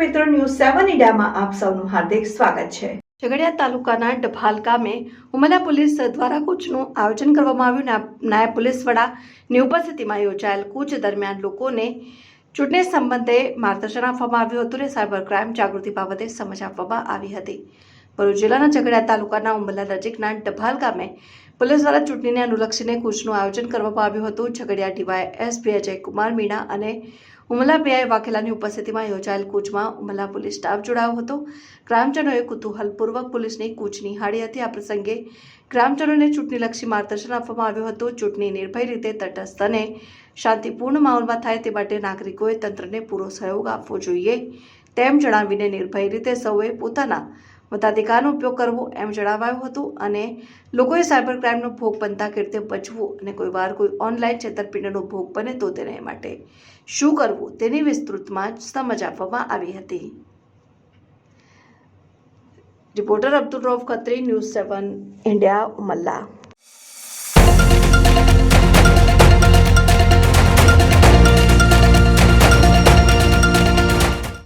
મિત્રો, ન્યૂઝ સેવન ઇન્ડિયામાં આપ સૌનું હાર્દિક સ્વાગત છે. ઝઘડિયા તાલુકાના ડભાલ ગામે ઉમલા પોલીસ દ્વારા કૂચનું આયોજન કરવામાં આવ્યું. નાયબ પોલીસ વડાની ઉપસ્થિતિમાં યોજાયેલ કૂચ દરમિયાન લોકોને ચૂંટણી સંબંધે માર્ગદર્શન આપવામાં આવ્યું હતું અને સાયબર ક્રાઇમ જાગૃતિ બાબતે સમજ આપવામાં આવી હતી. ભરૂચ જિલ્લાના ઝઘડિયા તાલુકાના ઉંબલા નજીકના ડભાલ ગામે પોલીસ દ્વારા ચૂંટણીને અનુલક્ષીને કૂચનું આયોજન કરવામાં આવ્યું હતું. ઝઘડિયા ડીવાય એસપી અજયકુમાર મીણા અને ઉમલા પીઆઈ વાઘેલાની ઉપસ્થિતિમાં યોજાયેલ કૂચમાં ઉમલા પોલીસ સ્ટાફ જોડાયો હતો. ગ્રામજનોએ કુતૂહલપૂર્વક પોલીસની કૂચ નિહાળી હતી. આ પ્રસંગે ગ્રામજનોને ચૂંટણીલક્ષી માર્ગદર્શન આપવામાં આવ્યું હતું. ચૂંટણી નિર્ભય રીતે તટસ્થ અને શાંતિપૂર્ણ માહોલમાં થાય તે માટે નાગરિકોએ તંત્રને પૂરો સહયોગ આપવો જોઈએ તેમ જણાવીને નિર્ભય રીતે સૌએ પોતાના મતાધિકારનો ઉપયોગ કરવો એમ જણાવાયું હતું અને લોકોએ સાયબર ક્રાઇમનો ભોગ બનતા રીતે બચવું અને કોઈ વાર કોઈ ઓનલાઈન છેતરપિંડીનો ભોગ બને તો તેને માટે શું કરવું તેની વિસ્તૃતમાં સમજ આપવામાં આવી હતી. Reporter Abdul Rauf Khatri, news seven, India, Umalla.